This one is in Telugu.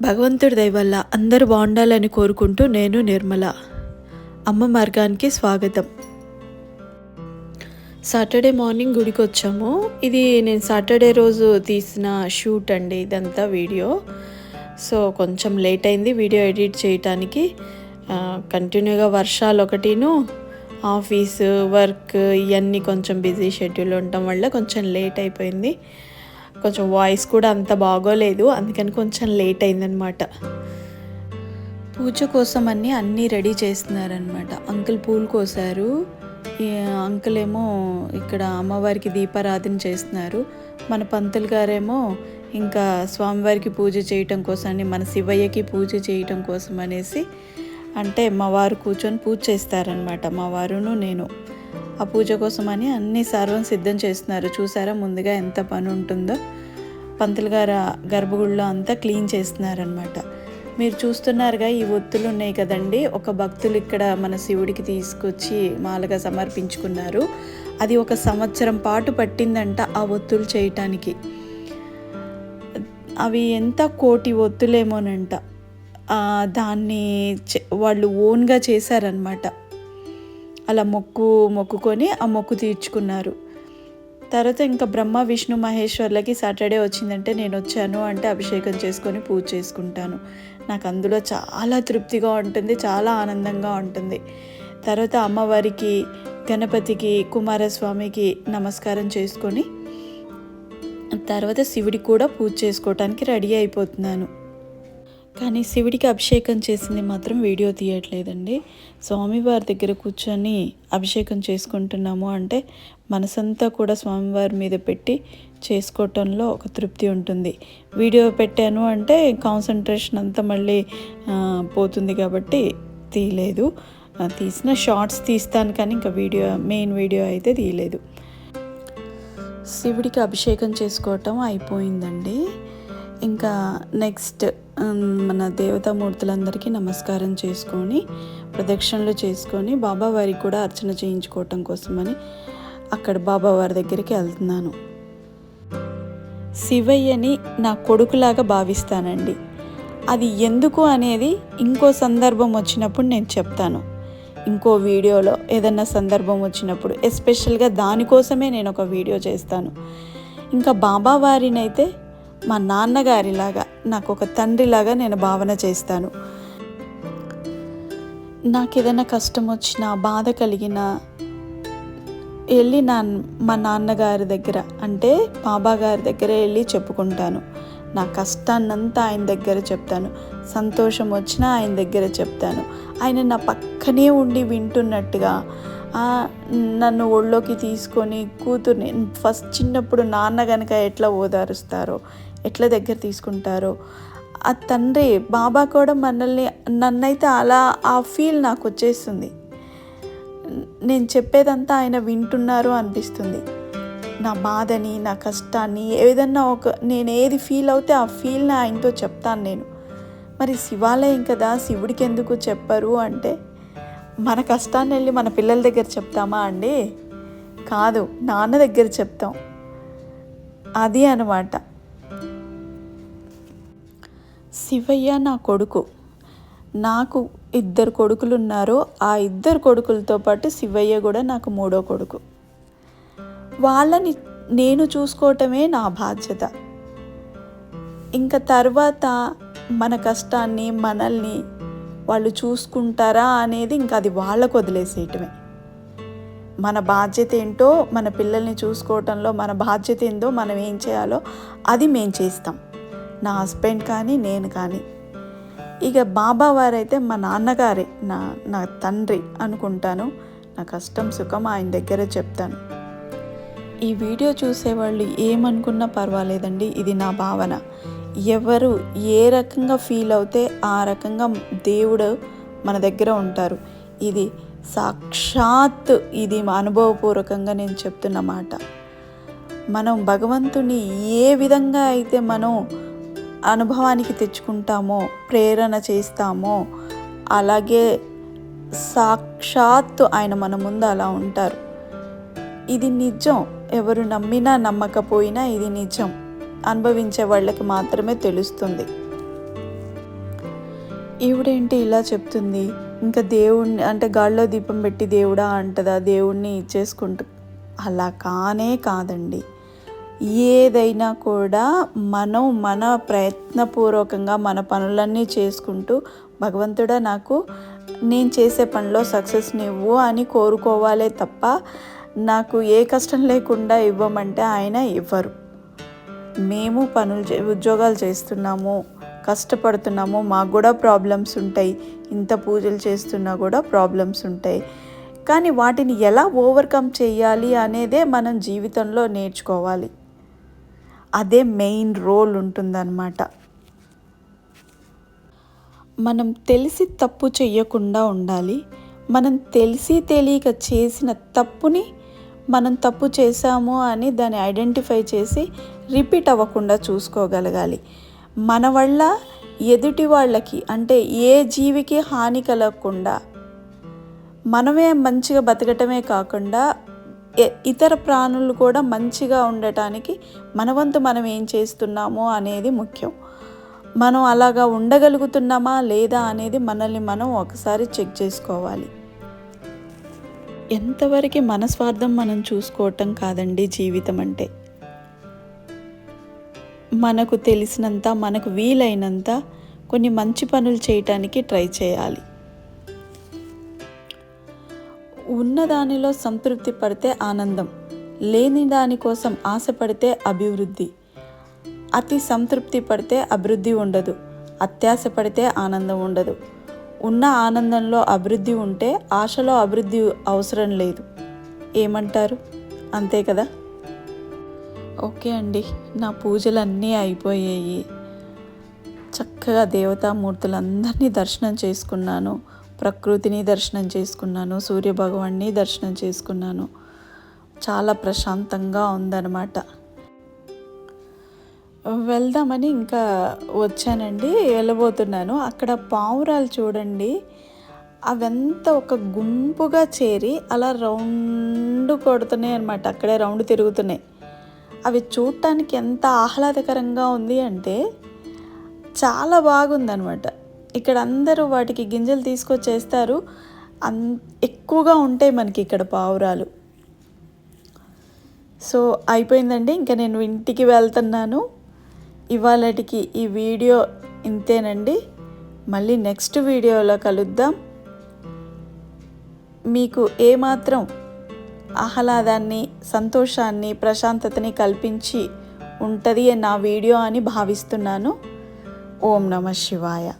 భగవంతుడి దయవల్ల అందరు అందరూ బాగుండాలని కోరుకుంటూ నేను నిర్మల. అమ్మ మార్గానికి స్వాగతం. సాటర్డే మార్నింగ్ గుడికి వచ్చాము. ఇది నేను సాటర్డే రోజు తీసిన షూట్ అండి ఇదంతా వీడియో. సో కొంచెం లేట్ అయింది వీడియో ఎడిట్ చేయటానికి. కంటిన్యూగా వర్షాలు ఒకటిను ఆఫీస్ వర్క్ ఇవన్నీ కొంచెం బిజీ షెడ్యూల్ ఉండటం వల్ల కొంచెం లేట్ అయిపోయింది. కొంచెం వాయిస్ కూడా అంత బాగోలేదు. అందుకని కొంచెం లేట్ అయిందనమాట. పూజ కోసం అన్నీ అన్నీ రెడీ చేస్తున్నారనమాట. అంకుల్ పూలు కోసారు. అంకుల్ ఏమో ఇక్కడ అమ్మవారికి దీపారాధన చేస్తున్నారు. మన పంతులు గారేమో ఇంకా స్వామివారికి పూజ చేయటం కోసమని మన శివయ్యకి పూజ చేయటం కోసం అనేసి అంటే మా వారు కూర్చొని పూజ చేస్తారనమాట. మా వారును నేను. ఆ పూజ కోసమని అన్ని సర్వం సిద్ధం చేస్తున్నారు. చూసారా? ముందుగా ఎంత పని ఉంటుందో. పంతులు గారు గర్భగుడిలో అంతా క్లీన్ చేస్తున్నారనమాట మీరు చూస్తున్నారుగా ఈ ఒత్తులు ఉన్నాయి కదండి. ఒక భక్తులు ఇక్కడ మన శివుడికి తీసుకొచ్చి మాలగా సమర్పించుకున్నారు. అది ఒక సంవత్సరం పాటు పట్టిందంట ఆ ఒత్తులు చేయటానికి. అవి ఎంత కోటి ఒత్తులేమోనంట. దాన్ని వాళ్ళు ఓన్గా చేశారనమాట అలా మొక్కు మొక్కుకొని ఆ మొక్కు తీర్చుకున్నారు. తర్వాత ఇంకా బ్రహ్మ విష్ణు మహేశ్వర్లకి సాటర్డే వచ్చిందంటే నేను వచ్చాను అంటే అభిషేకం చేసుకొని పూజ చేసుకుంటాను. నాకు అందులో చాలా తృప్తిగా ఉంటుంది చాలా ఆనందంగా ఉంటుంది. తర్వాత అమ్మవారికి గణపతికి కుమారస్వామికి నమస్కారం చేసుకొని తర్వాత శివుడికి కూడా పూజ చేసుకోవటానికి రెడీ అయిపోతున్నాను. కానీ శివుడికి అభిషేకం చేసింది మాత్రం వీడియో తీయట్లేదండి. స్వామివారి దగ్గర కూర్చొని అభిషేకం చేసుకుంటున్నాము అంటే మనసంతా కూడా స్వామివారి మీద పెట్టి చేసుకోవటంలో ఒక తృప్తి ఉంటుంది. వీడియో పెట్టాను అంటే కాన్సన్ట్రేషన్ అంతా మళ్ళీ పోతుంది కాబట్టి తీయలేదు. తీసిన షార్ట్స్ తీస్తాను కానీ ఇంకా వీడియో మెయిన్ వీడియో అయితే తీయలేదు. శివుడికి అభిషేకం చేసుకోవటం అయిపోయిందండి. ఇంకా నెక్స్ట్ మన దేవతామూర్తులందరికీ నమస్కారం చేసుకొని ప్రదక్షిణలు చేసుకొని బాబావారికి కూడా అర్చన చేయించుకోవటం కోసమని అక్కడ బాబావారి దగ్గరికి వెళ్తున్నాను. శివయ్యని నా కొడుకులాగా భావిస్తానండి. అది ఎందుకు అనేది ఇంకో సందర్భం వచ్చినప్పుడు నేను చెప్తాను. ఇంకో వీడియోలో ఏదన్నా సందర్భం వచ్చినప్పుడు ఎస్పెషల్గా దానికోసమే నేను ఒక వీడియో చేస్తాను. ఇంకా బాబావారినైతే మా నాన్నగారిలాగా నాకు ఒక తండ్రిలాగా నేను భావన చేస్తాను. నాకు ఏదైనా కష్టం వచ్చినా బాధ కలిగినా వెళ్ళి నా మా నాన్నగారి దగ్గర అంటే బాబా గారి దగ్గర వెళ్ళి చెప్పుకుంటాను. నా కష్టాన్నంతా ఆయన దగ్గర చెప్తాను. సంతోషం వచ్చినా ఆయన దగ్గర చెప్తాను. ఆయన నా పక్కనే ఉండి వింటున్నట్టుగా నన్ను ఒళ్ళోకి తీసుకొని కూతుర్ని ఫస్ట్ చిన్నప్పుడు నాన్న కనుక ఎట్లా ఓదారుస్తారో ఎట్లా దగ్గర తీసుకుంటారో. ఆ తండ్రి బాబా కూడా మనల్ని నన్నైతే అలా ఆ ఫీల్ నాకు వచ్చేస్తుంది. నేను చెప్పేదంతా ఆయన వింటున్నారు అనిపిస్తుంది. నా బాధని నా కష్టాన్ని ఏదన్నా ఒక నేను ఏది ఫీల్ అవుతే ఆ ఫీల్ని ఆయనతో చెప్తాను నేను. మరి శివాలయం కదా శివుడికి ఎందుకు చెప్పరు అంటే మన కష్టాన్ని వెళ్ళి మన పిల్లల దగ్గర చెప్తామా అండి? కాదు నాన్న దగ్గర చెప్తాం. అది అనమాట శివయ్య నా కొడుకు. నాకు ఇద్దరు కొడుకులు ఉన్నారు ఆ ఇద్దరు కొడుకులతో పాటు శివయ్య కూడా నాకు మూడో కొడుకు. వాళ్ళని నేను చూసుకోవటమే నా బాధ్యత. ఇంకా తర్వాత మన కష్టాన్ని మనల్ని వాళ్ళు చూసుకుంటారా అనేది ఇంకా అది వాళ్ళకు వదిలేసేయటమే. మన బాధ్యత ఏంటో మన పిల్లల్ని చూసుకోవటంలో మన బాధ్యత ఏందో మనం ఏం చేయాలో అది మేము చేస్తాం. నా హస్బెండ్ కానీ నేను కానీ. ఇక బాబా వారైతే మా నాన్నగారే నా నా తండ్రి అనుకుంటాను. నా కష్టం సుఖం ఆయన దగ్గర చెప్తాను. ఈ వీడియో చూసేవాళ్ళు ఏమనుకున్నా పర్వాలేదండి ఇది నా భావన. ఎవరు ఏ రకంగా ఫీల్ అవుతే ఆ రకంగా దేవుడు మన దగ్గర ఉంటారు. ఇది సాక్షాత్ ఇది మా అనుభవపూర్వకంగా నేను చెప్తున్న మాట. మనం భగవంతుని ఏ విధంగా అయితే మనం అనుభవానికి తెచ్చుకుంటామో ప్రేరణ చేస్తామో అలాగే సాక్షాత్తు ఆయన మన ముందు అలా ఉంటారు. ఇది నిజం. ఎవరు నమ్మినా నమ్మకపోయినా ఇది నిజం. అనుభవించే వాళ్ళకి మాత్రమే తెలుస్తుంది. ఈవిడేంటి ఇలా చెప్తుంది? ఇంకా దేవుణ్ణి అంటే గాల్లో దీపం పెట్టి దేవుడా అంటదా? దేవుణ్ణి ఇచ్చేసుకుంటు అలా కానే కాదండి. ఏదైనా కూడా మనం మన ప్రయత్నపూర్వకంగా మన పనులన్నీ చేసుకుంటూ భగవంతుడా నాకు నేను చేసే పనిలో సక్సెస్ని ఇవ్వు అని కోరుకోవాలే తప్ప నాకు ఏ కష్టం లేకుండా ఇవ్వమంటే ఆయన ఇవ్వరు. మేము పనులు చే ఉద్యోగాలు చేస్తున్నాము కష్టపడుతున్నాము మాకు కూడా ప్రాబ్లమ్స్ ఉంటాయి. ఇంత పూజలు చేస్తున్నా కూడా ప్రాబ్లమ్స్ ఉంటాయి. కానీ వాటిని ఎలా ఓవర్కమ్ చేయాలి అనేదే మనం జీవితంలో నేర్చుకోవాలి. అదే మెయిన్ రోల్ ఉంటుందన్నమాట. మనం తెలిసి తప్పు చేయకుండా ఉండాలి. మనం తెలిసి తెలియక చేసిన తప్పుని మనం తప్పు చేశాము అని దాన్ని ఐడెంటిఫై చేసి రిపీట్ అవ్వకుండా చూసుకోగలగాలి. మన వల్ల ఎదుటి వాళ్ళకి అంటే ఏ జీవికి హాని కలగకుండా మనమే మంచిగా బతకటమే కాకుండా ఇతర ప్రాణులు కూడా మంచిగా ఉండటానికి మన వంతు మనం ఏం చేస్తున్నామో అనేది ముఖ్యం. మనం అలాగా ఉండగలుగుతున్నామా లేదా అనేది మనల్ని మనం ఒకసారి చెక్ చేసుకోవాలి. ఎంతవరకు మన స్వార్థం మనం చూసుకోవటం కాదండి జీవితం అంటే. మనకు తెలిసినంత మనకు వీలైనంత కొన్ని మంచి పనులు చేయటానికి ట్రై చేయాలి. ఉన్న దానిలో సంతృప్తి పడితే ఆనందం లేని దానికోసం ఆశపడితే అభివృద్ధి. అతి సంతృప్తి పడితే అభివృద్ధి ఉండదు అత్యాశ పడితే ఆనందం ఉండదు. ఉన్న ఆనందంలో అభివృద్ధి ఉంటే ఆశలో అభివృద్ధి అవసరం లేదు. ఏమంటారు? అంతే కదా? ఓకే అండి నా పూజలు అన్నీ అయిపోయాయి. చక్కగా దేవతామూర్తులందరినీ దర్శనం చేసుకున్నాను. ప్రకృతిని దర్శనం చేసుకున్నాను సూర్యభగవాన్ని దర్శనం చేసుకున్నాను. చాలా ప్రశాంతంగా ఉందన్నమాట. వెళ్దామని ఇంకా వచ్చానండి వెళ్ళబోతున్నాను. అక్కడ పావురాలు చూడండి అవంతా ఒక గుంపుగా చేరి అలా రౌండ్ కొడుతున్నాయి అనమాట అక్కడే రౌండ్ తిరుగుతున్నాయి. అవి చూడటానికి ఎంత ఆహ్లాదకరంగా ఉంది అంటే చాలా బాగుందనమాట ఇక్కడ అందరూ వాటికి గింజలు తీసుకొచ్చేస్తారు. అన్ ఎక్కువగా ఉంటాయి మనకి ఇక్కడ పావురాలు. సో అయిపోయిందండి. ఇంకా నేను ఇంటికి వెళ్తున్నాను. ఇవాళటికి ఈ వీడియో ఇంతేనండి. మళ్ళీ నెక్స్ట్ వీడియోలో కలుద్దాం. మీకు ఏమాత్రం ఆహ్లాదాన్ని సంతోషాన్ని ప్రశాంతతని కల్పించి ఉంటుంది నా వీడియో అని భావిస్తున్నాను. ఓం నమ శివాయ.